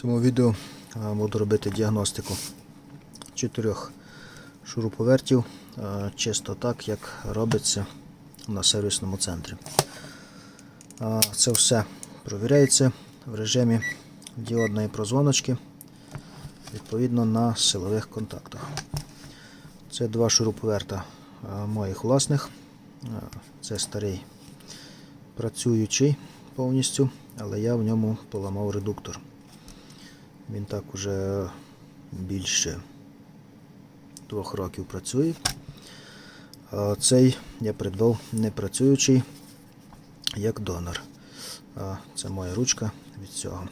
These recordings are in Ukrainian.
цьому відео е, буду робити діагностику чотирьох шуруповертів, е, чисто так, як робиться на сервісному центрі. Е, Це все провіряється в режимі діодної прозвоночки відповідно на силових контактах. Це два шуруповерта моїх власних. Це старий працюючий повністю, але я в ньому поламав редуктор. Він так уже більше двох років працює. А цей я придбав непрацюючий як донор. А Це моя ручка від цього.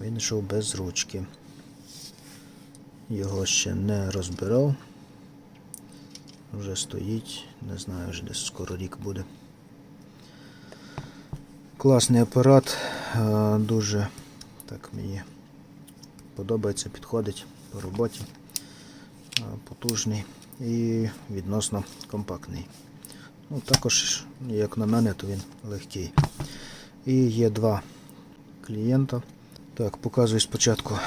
Він йшов без ручки. Його ще не розбирав. Вже стоїть, не знаю, вже десь скоро рік буде. Класний апарат, дуже так мені подобається, підходить по роботі. Е, Потужний і відносно компактний. Ну, також, як на мене, то він легкий. І є два клієнта. Так, показую спочатку,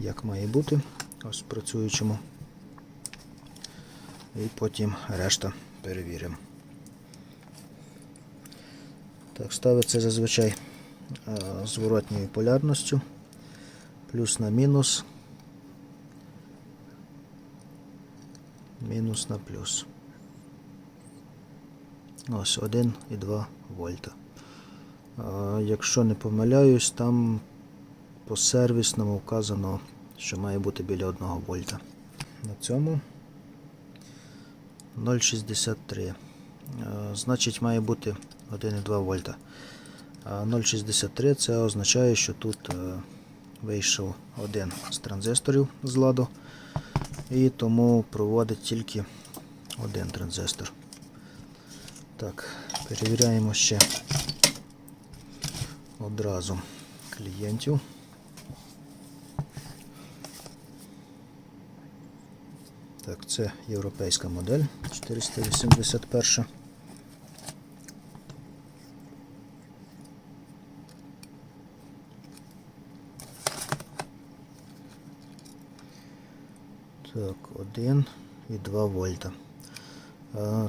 як має бути ось працюючому. І потім решта перевіримо. Так, ставиться зазвичай е, зворотньою полярністю. Плюс на мінус. Мінус на плюс. Ось 1,2 вольта. Якщо не помиляюсь, там по сервісному вказано, що має бути біля 1 вольта. На цьому 0,63. Е, Значить, має бути 1,2 вольта. А 0,63 це означає, що тут е, вийшов один з транзисторів з ладу, і тому проводить тільки один транзистор. Так, перевіряємо ще одразу клієнтів. Так, це європейська модель 481. Так, 1 і 2 вольта.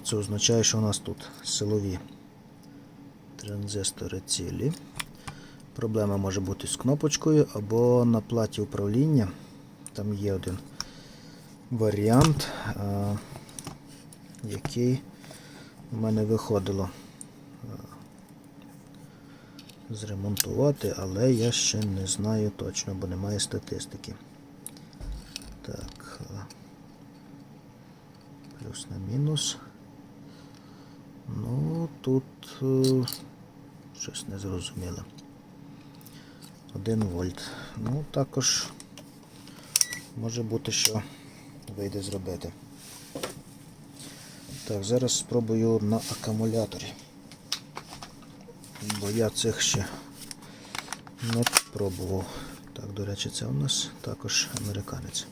Це означає, що у нас тут силові транзистори цілі. Проблема може бути з кнопочкою або на платі управління. Там є один варіант, який у мене виходило зремонтувати, але я ще не знаю точно, бо немає статистики. Так, плюс на мінус. Ну, тут е, щось незрозуміле. 1 вольт. Ну, також може бути, що вийде зробити. Так, зараз спробую на акумуляторі. Бо я цих ще не пробував. Так, до речі, це у нас також американець.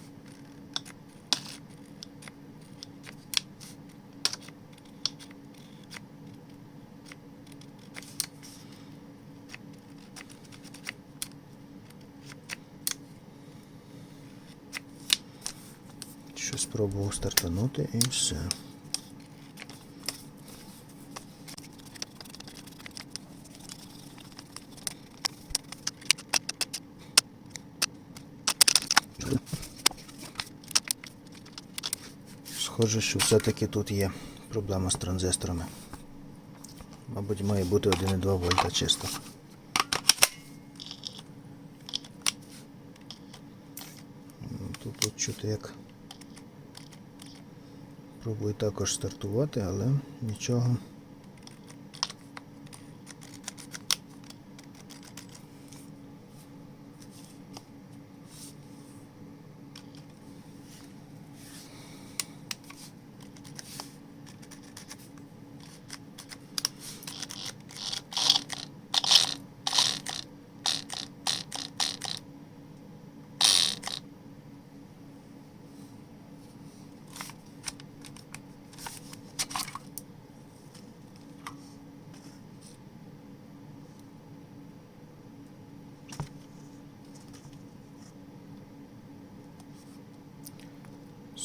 Що спробував стартанути і все. Схоже, що все-таки тут є проблема з транзисторами. Мабуть, має бути 1,2 вольта чисто. Тут от чути як Пробую також стартувати, але нічого.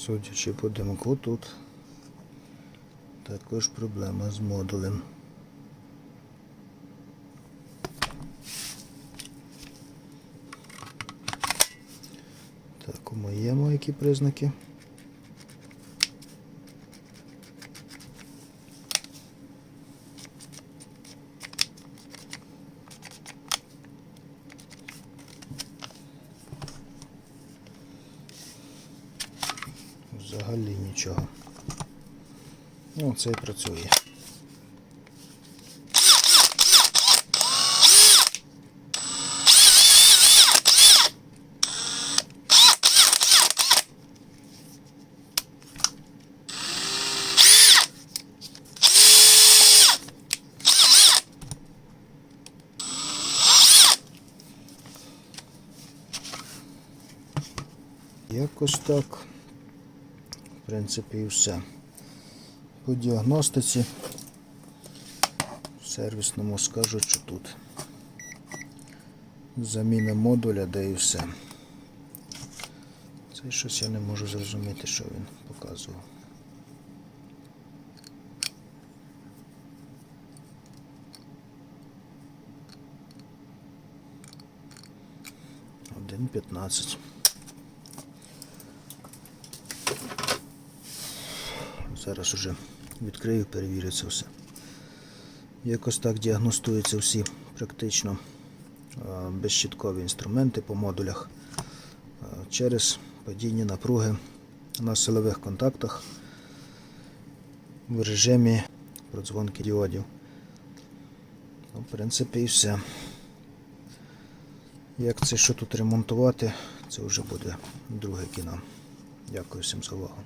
Судячи по димку, тут також проблема з модулем. Так, у моєму які признаки? Взагалі нічого. Ну, це і працює. Якось так. Принципі, і все. По діагностиці сервісному скажуть, що тут заміна модуля, де і все. Це щось я не можу зрозуміти, що він показував. Один п'ятнадцять. Зараз уже відкрию, перевірю це все. Якось так діагностуються всі практично безщиткові інструменти по модулях через падіння напруги на силових контактах в режимі продзвонки діодів. Ну, в принципі, і все. Як це що тут ремонтувати, це вже буде друге кіно. Дякую всім за увагу.